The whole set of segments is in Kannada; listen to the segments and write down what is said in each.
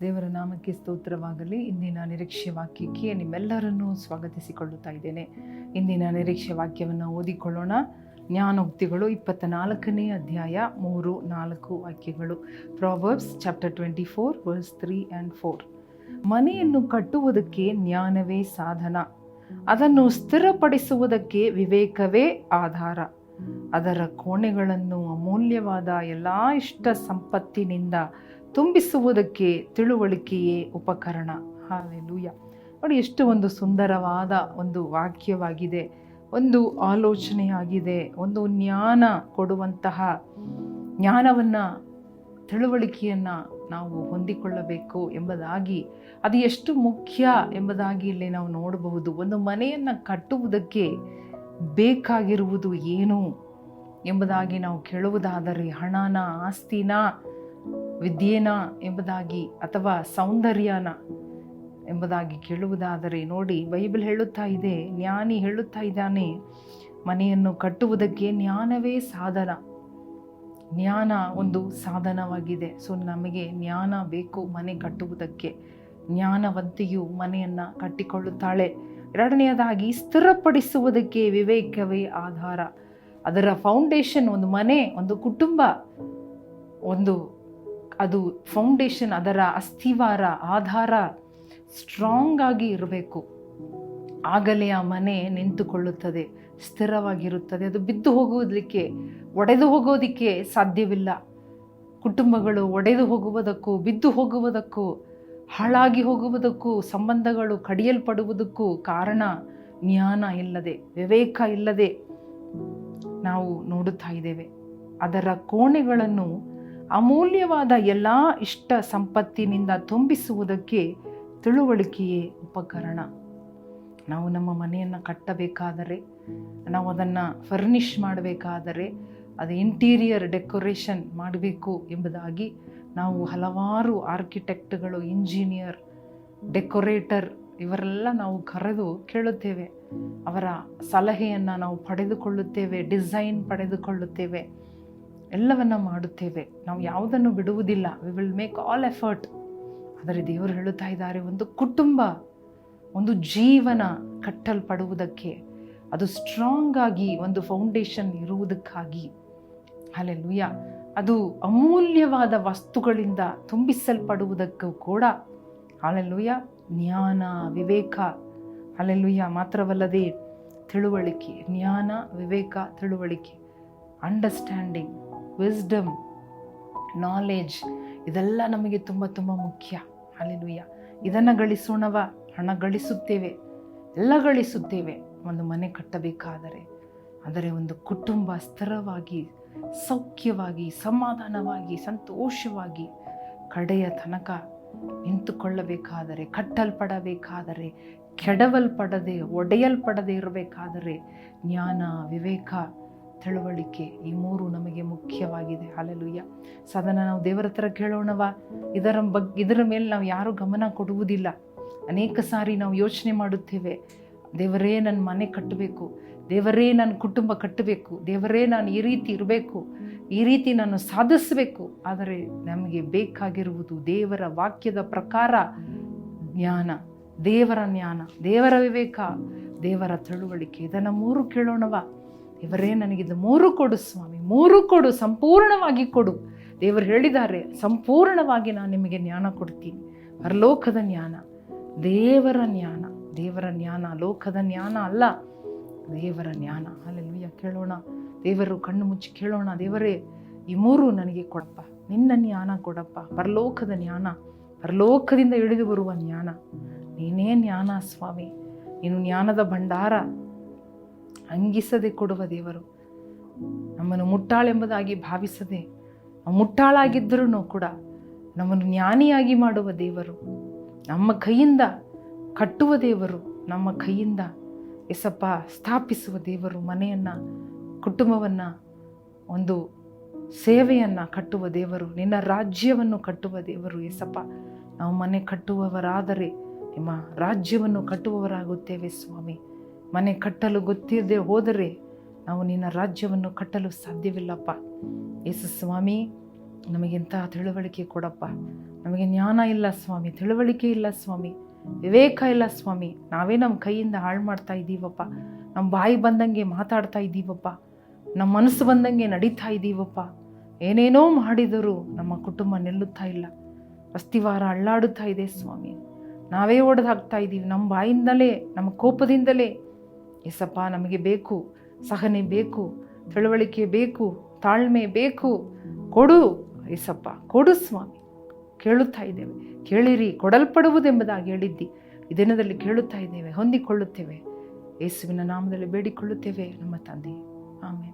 ದೇವರ ನಾಮಕ್ಕೆ ಸ್ತೋತ್ರವಾಗಲಿ. ಇಂದಿನ ನಿರೀಕ್ಷೆ ವಾಕ್ಯಕ್ಕೆ ನಿಮ್ಮೆಲ್ಲರನ್ನೂ ಸ್ವಾಗತಿಸಿಕೊಳ್ಳುತ್ತಾ ಇದ್ದೇನೆ. ಇಂದಿನ ನಿರೀಕ್ಷೆ ವಾಕ್ಯವನ್ನು ಓದಿಕೊಳ್ಳೋಣ. ಜ್ಞಾನೋಕ್ತಿಗಳು ಇಪ್ಪತ್ತ ನಾಲ್ಕನೇ ಅಧ್ಯಾಯ ಮೂರು ನಾಲ್ಕು ವಾಕ್ಯಗಳು. Proverbs chapter twenty four verse three and four ಮನೆಯನ್ನು ಕಟ್ಟುವುದಕ್ಕೆ ಜ್ಞಾನವೇ ಸಾಧನ. ಅದನ್ನು ಸ್ಥಿರಪಡಿಸುವುದಕ್ಕೆ ವಿವೇಕವೇ ಆಧಾರ. ಅದರ ಕೋಣೆಗಳನ್ನು ಅಮೂಲ್ಯವಾದ ಎಲ್ಲ ಇಷ್ಟ ಸಂಪತ್ತಿನಿಂದ ತುಂಬಿಸುವುದಕ್ಕೆ ತಿಳುವಳಿಕೆಯೇ ಉಪಕರಣ. ಹಾಲೆಲೂಯ. ನೋಡಿ, ಎಷ್ಟು ಒಂದು ಸುಂದರವಾದ ಒಂದು ವಾಕ್ಯವಾಗಿದೆ. ಒಂದು ಆಲೋಚನೆಯಾಗಿದೆ. ಒಂದು ಜ್ಞಾನ ಕೊಡುವಂತಹ ಜ್ಞಾನವನ್ನು, ತಿಳುವಳಿಕೆಯನ್ನು ನಾವು ಹೊಂದಿಕೊಳ್ಳಬೇಕು ಎಂಬುದಾಗಿ, ಅದು ಎಷ್ಟು ಮುಖ್ಯ ಎಂಬುದಾಗಿ ಇಲ್ಲಿ ನಾವು ನೋಡಬಹುದು. ಒಂದು ಮನೆಯನ್ನು ಕಟ್ಟುವುದಕ್ಕೆ ಬೇಕಾಗಿರುವುದು ಏನು ಎಂಬುದಾಗಿ ನಾವು ಕೇಳುವುದಾದರೆ, ಹಣನ, ಆಸ್ತಿನ ವಿದ್ಯೆನ ಎಂಬುದಾಗಿ ಅಥವಾ ಸೌಂದರ್ಯನ ಎಂಬುದಾಗಿ ಕೇಳುವುದಾದರೆ ನೋಡಿ, ಬೈಬಲ್ ಹೇಳುತ್ತಾ ಇದೆ, ಜ್ಞಾನಿ ಹೇಳುತ್ತಾ ಇದ್ದಾನೆ, ಮನೆಯನ್ನು ಕಟ್ಟುವುದಕ್ಕೆ ಜ್ಞಾನವೇ ಸಾಧನ. ಜ್ಞಾನ ಒಂದು ಸಾಧನವಾಗಿದೆ. ಸೊ, ನಮಗೆ ಜ್ಞಾನ ಬೇಕು ಮನೆ ಕಟ್ಟುವುದಕ್ಕೆ. ಜ್ಞಾನವಂತೆಯು ಮನೆಯನ್ನು ಕಟ್ಟಿಕೊಳ್ಳುತ್ತಾಳೆ. ಎರಡನೆಯದಾಗಿ, ಸ್ಥಿರಪಡಿಸುವುದಕ್ಕೆ ವಿವೇಕವೇ ಆಧಾರ. ಅದರ ಫೌಂಡೇಶನ್ ಒಂದು ಮನೆ, ಒಂದು ಕುಟುಂಬ, ಒಂದು ಅದು ಫೌಂಡೇಶನ್ ಅದರ ಅಸ್ಥಿವಾರ, ಆಧಾರ ಸ್ಟ್ರಾಂಗ್ ಆಗಿ ಇರಬೇಕು. ಆಗಲೇ ಆ ಮನೆ ನಿಂತುಕೊಳ್ಳುತ್ತದೆ, ಸ್ಥಿರವಾಗಿರುತ್ತದೆ. ಅದು ಬಿದ್ದು ಹೋಗುವುದಕ್ಕೆ, ಒಡೆದು ಹೋಗೋದಕ್ಕೆ ಸಾಧ್ಯವಿಲ್ಲ. ಕುಟುಂಬಗಳು ಒಡೆದು ಹೋಗುವುದಕ್ಕೂ, ಬಿದ್ದು ಹೋಗುವುದಕ್ಕೂ, ಹಾಳಾಗಿ ಹೋಗುವುದಕ್ಕೂ, ಸಂಬಂಧಗಳು ಕಡಿಯಲ್ಪಡುವುದಕ್ಕೂ ಕಾರಣ ಜ್ಞಾನ ಇಲ್ಲದೆ, ವಿವೇಕ ಇಲ್ಲದೆ ನಾವು ನೋಡುತ್ತಾ ಇದ್ದೇವೆ. ಅದರ ಕೋಣೆಗಳನ್ನು ಅಮೂಲ್ಯವಾದ ಎಲ್ಲ ಇಷ್ಟ ಸಂಪತ್ತಿನಿಂದ ತುಂಬಿಸುವುದಕ್ಕೆ ತಿಳುವಳಿಕೆಯೇ ಉಪಕರಣ. ನಾವು ನಮ್ಮ ಮನೆಯನ್ನು ಕಟ್ಟಬೇಕಾದರೆ, ನಾವು ಅದನ್ನು ಫರ್ನಿಷ್ ಮಾಡಬೇಕಾದರೆ, ಅದು ಇಂಟೀರಿಯರ್ ಡೆಕೋರೇಷನ್ ಮಾಡಬೇಕು ಎಂಬುದಾಗಿ ನಾವು ಹಲವಾರು ಆರ್ಕಿಟೆಕ್ಟ್ಗಳು ಇಂಜಿನಿಯರ್ ಡೆಕೋರೇಟರ್ ಇವರೆಲ್ಲ ನಾವು ಕರೆದು ಕೇಳುತ್ತೇವೆ. ಅವರ ಸಲಹೆಯನ್ನು ನಾವು ಪಡೆದುಕೊಳ್ಳುತ್ತೇವೆ ಡಿಸೈನ್ ಪಡೆದುಕೊಳ್ಳುತ್ತೇವೆ. ಎಲ್ಲವನ್ನ ಮಾಡುತ್ತೇವೆ. ನಾವು ಯಾವುದನ್ನು ಬಿಡುವುದಿಲ್ಲ. We will make all effort ಆದರೆ ದೇವರು ಹೇಳುತ್ತಾ ಇದ್ದಾರೆ, ಒಂದು ಕುಟುಂಬ, ಒಂದು ಜೀವನ ಕಟ್ಟಲ್ಪಡುವುದಕ್ಕೆ, ಅದು ಸ್ಟ್ರಾಂಗ್ ಆಗಿ ಒಂದು ಫೌಂಡೇಶನ್ ಇರುವುದಕ್ಕಾಗಿ. ಅಲ್ಲೆಲ್ಲೂಯ ಅದು ಅಮೂಲ್ಯವಾದ ವಸ್ತುಗಳಿಂದ ತುಂಬಿಸಲ್ಪಡುವುದಕ್ಕೂ ಕೂಡ. ಅಲ್ಲೆಲ್ಲೂಯ ಜ್ಞಾನ, ವಿವೇಕ. ಅಲ್ಲೆಲ್ಲೂಯ ಮಾತ್ರವಲ್ಲದೆ ತಿಳುವಳಿಕೆ, ಜ್ಞಾನ, ವಿವೇಕ, ತಿಳುವಳಿಕೆ ಅಂಡರ್ಸ್ಟ್ಯಾಂಡಿಂಗ್ ವಿಸ್ಡಮ್ ನಾಲೆಜ್ ಇದೆಲ್ಲ ನಮಗೆ ತುಂಬ ತುಂಬ ಮುಖ್ಯ. ಅಲ್ಲಿಲುಯ್ಯ ಇದನ್ನು ಗಳಿಸೋಣವ, ಹಣ ಗಳಿಸುತ್ತೇವೆ, ಎಲ್ಲ ಗಳಿಸುತ್ತೇವೆ. ಒಂದು ಮನೆ ಕಟ್ಟಬೇಕಾದರೆ, ಆದರೆ ಒಂದು ಕುಟುಂಬ ಸ್ಥಿರವಾಗಿ, ಸೌಖ್ಯವಾಗಿ, ಸಮಾಧಾನವಾಗಿ, ಸಂತೋಷವಾಗಿ ಕಡೆಯ ತನಕ ನಿಂತುಕೊಳ್ಳಬೇಕಾದರೆ, ಕಟ್ಟಲ್ಪಡಬೇಕಾದರೆ, ಕೆಡವಲ್ಪಡದೆ, ಒಡೆಯಲ್ಪಡದೆ ಇರಬೇಕಾದರೆ ಜ್ಞಾನ, ವಿವೇಕ ತಿಳುವಳಿಕೆ ಈ ಮೂರು ನಮಗೆ ಮುಖ್ಯವಾಗಿದೆ. ಅಲ್ಲೆಲುಯ್ಯ ಸದನ ನಾವು ದೇವರ ಹತ್ರ ಕೇಳೋಣವ? ಇದರ ಬಗ್ಗೆ ಇದರ ಮೇಲೆ ನಾವು ಯಾರೂ ಗಮನ ಕೊಡುವುದಿಲ್ಲ. ಅನೇಕ ಸಾರಿ ನಾವು ಯೋಚನೆ ಮಾಡುತ್ತೇವೆ. ದೇವರೇ ನನ್ನ ಮನೆ ಕಟ್ಟಬೇಕು. ದೇವರೇ ನನ್ನ ಕುಟುಂಬ ಕಟ್ಟಬೇಕು. ದೇವರೇ ನಾನು ಈ ರೀತಿ ಇರಬೇಕು. ಈ ರೀತಿ ನಾನು ಸಾಧಿಸಬೇಕು. ಆದರೆ ನಮಗೆ ಬೇಕಾಗಿರುವುದು ದೇವರ ವಾಕ್ಯದ ಪ್ರಕಾರ ಜ್ಞಾನ. ದೇವರ ಜ್ಞಾನ. ದೇವರ ವಿವೇಕ. ದೇವರ ತಿಳುವಳಿಕೆ. ಇದನ್ನು ಮೂರು ಕೇಳೋಣವ? ಇವರೇ ನನಗಿದು ಮೂರು ಕೊಡು ಸ್ವಾಮಿ, ಮೂರು ಕೊಡು, ಸಂಪೂರ್ಣವಾಗಿ ಕೊಡು. ದೇವರು ಹೇಳಿದ್ದಾರೆ, ಸಂಪೂರ್ಣವಾಗಿ ನಾನು ನಿಮಗೆ ಜ್ಞಾನ ಕೊಡ್ತೀನಿ. ಪರಲೋಕದ ಜ್ಞಾನ, ದೇವರ ಜ್ಞಾನ ದೇವರ ಜ್ಞಾನ, ಲೋಕದ ಜ್ಞಾನ ಅಲ್ಲ, ದೇವರ ಜ್ಞಾನ. ಅಲ್ಲೆಲ್ಲೂಯ್ಯ ಕೇಳೋಣ. ದೇವರು ಕಣ್ಣು ಮುಚ್ಚಿ ಕೇಳೋಣ. ದೇವರೇ, ಈ ಮೂರು ನನಗೆ ಕೊಡಪ್ಪ. ನಿನ್ನ ಜ್ಞಾನ ಕೊಡಪ್ಪ. ಪರಲೋಕದ ಜ್ಞಾನ, ಪರಲೋಕದಿಂದ ಇಳಿದು ಬರುವ ಜ್ಞಾನ. ನೀನೇ ಜ್ಞಾನ ಸ್ವಾಮಿ. ನೀನು ಜ್ಞಾನದ ಭಂಡಾರ. ಅಂಗಿಸದೆ ಕೊಡುವ ದೇವರು. ನಮ್ಮನ್ನು ಮುಟ್ಟಾಳೆಂಬುದಾಗಿ ಭಾವಿಸದೆ ಮುಟ್ಟಾಳಾಗಿದ್ದರೂ ಕೂಡ ನಮ್ಮನ್ನು ಜ್ಞಾನಿಯಾಗಿ ಮಾಡುವ ದೇವರು, ನಮ್ಮ ಕೈಯಿಂದ ಕಟ್ಟುವ ದೇವರು, ನಮ್ಮ ಕೈಯಿಂದ ಎಸಪ್ಪ ಸ್ಥಾಪಿಸುವ ದೇವರು, ಮನೆಯನ್ನು, ಕುಟುಂಬವನ್ನು, ಒಂದು ಸೇವೆಯನ್ನು ಕಟ್ಟುವ ದೇವರು, ನಿನ್ನ ರಾಜ್ಯವನ್ನು ಕಟ್ಟುವ ದೇವರು ಎಸಪ್ಪ. ನಾವು ಮನೆ ಕಟ್ಟುವವರಾದರೆ ನಿಮ್ಮ ರಾಜ್ಯವನ್ನು ಕಟ್ಟುವವರಾಗುತ್ತೇವೆ ಸ್ವಾಮಿ. ಮನೆ ಕಟ್ಟಲು ಗೊತ್ತಿರದೆ ಹೋದರೆ ನಾವು ನಿನ್ನ ರಾಜ್ಯವನ್ನು ಕಟ್ಟಲು ಸಾಧ್ಯವಿಲ್ಲಪ್ಪ. ಯೇಸು ಸ್ವಾಮಿ ನಮಗಿಂತಹ ತಿಳುವಳಿಕೆ ಕೊಡಪ್ಪ. ನಮಗೆ ಜ್ಞಾನ ಇಲ್ಲ ಸ್ವಾಮಿ, ತಿಳುವಳಿಕೆ ಇಲ್ಲ ಸ್ವಾಮಿ, ವಿವೇಕ ಇಲ್ಲ ಸ್ವಾಮಿ. ನಾವೇ ನಮ್ಮ ಕೈಯಿಂದ ಹಾಳು ಮಾಡ್ತಾ ಇದ್ದೀವಪ್ಪ. ನಮ್ಮ ಬಾಯಿ ಬಂದಂಗೆ ಮಾತಾಡ್ತಾ ಇದ್ದೀವಪ್ಪ. ನಮ್ಮ ಮನಸ್ಸು ಬಂದಂಗೆ ನಡೀತಾ ಇದ್ದೀವಪ್ಪ. ಏನೇನೋ ಮಾಡಿದರೂ ನಮ್ಮ ಕುಟುಂಬ ನಿಲ್ಲುತ್ತಾ ಇಲ್ಲ. ಅಸ್ತಿವಾರ ಅಳ್ಳಾಡುತ್ತಾ ಇದೆ ಸ್ವಾಮಿ. ನಾವೇ ಒಡೆದು ಹಾಕ್ತಾ ಇದ್ದೀವಿ. ನಮ್ಮ ಬಾಯಿಂದಲೇ, ನಮ್ಮ ಕೋಪದಿಂದಲೇ ಎಸಪ್ಪ ನಮಗೆ ಬೇಕು. ಸಹನೆ ಬೇಕು. ತಿಳುವಳಿಕೆ ಬೇಕು. ತಾಳ್ಮೆ ಬೇಕು. ಕೊಡು ಎಸ್ಸಪ್ಪ ಕೊಡು ಸ್ವಾಮಿ. ಕೇಳುತ್ತಾ ಇದ್ದೇವೆ. ಕೇಳಿರಿ, ಕೊಡಲ್ಪಡುವುದೆಂಬುದಾಗಿ ಹೇಳಿದ್ದಿ. ಈ ದಿನದಲ್ಲಿ ಕೇಳುತ್ತಾ ಇದ್ದೇವೆ, ಹೊಂದಿಕೊಳ್ಳುತ್ತೇವೆ. ಯೇಸುವಿನ ನಾಮದಲ್ಲಿ ಬೇಡಿಕೊಳ್ಳುತ್ತೇವೆ, ನಮ್ಮ ತಂದೆ. ಆಮೇಲೆ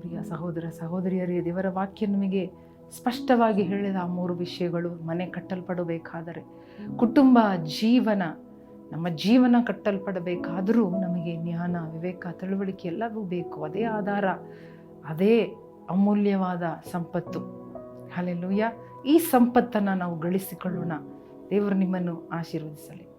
ಪ್ರಿಯ ಸಹೋದರ, ಸಹೋದರಿಯರೇ, ದೇವರ ವಾಕ್ಯ ನಮಗೆ ಸ್ಪಷ್ಟವಾಗಿ ಹೇಳಿದ ಆ ಮೂರು ವಿಷಯಗಳು ಮನೆ ಕಟ್ಟಲ್ಪಡಬೇಕಾದರೆ, ಕುಟುಂಬ, ಜೀವನ ನಮ್ಮ ಜೀವನ ಕಟ್ಟಲ್ಪಡಬೇಕಾದರೂ ನಮಗೆ ಜ್ಞಾನ, ವಿವೇಕ, ತಿಳುವಳಿಕೆ ಎಲ್ಲವೂ ಬೇಕು. ಅದೇ ಆಧಾರ, ಅದೇ ಅಮೂಲ್ಯವಾದ ಸಂಪತ್ತು. ಅಲ್ಲೆಲ್ಲೂಯ್ಯ ಈ ಸಂಪತ್ತನ್ನು ನಾವು ಗಳಿಸಿಕೊಳ್ಳೋಣ. ದೇವರು ನಿಮ್ಮನ್ನು ಆಶೀರ್ವದಿಸಲಿ.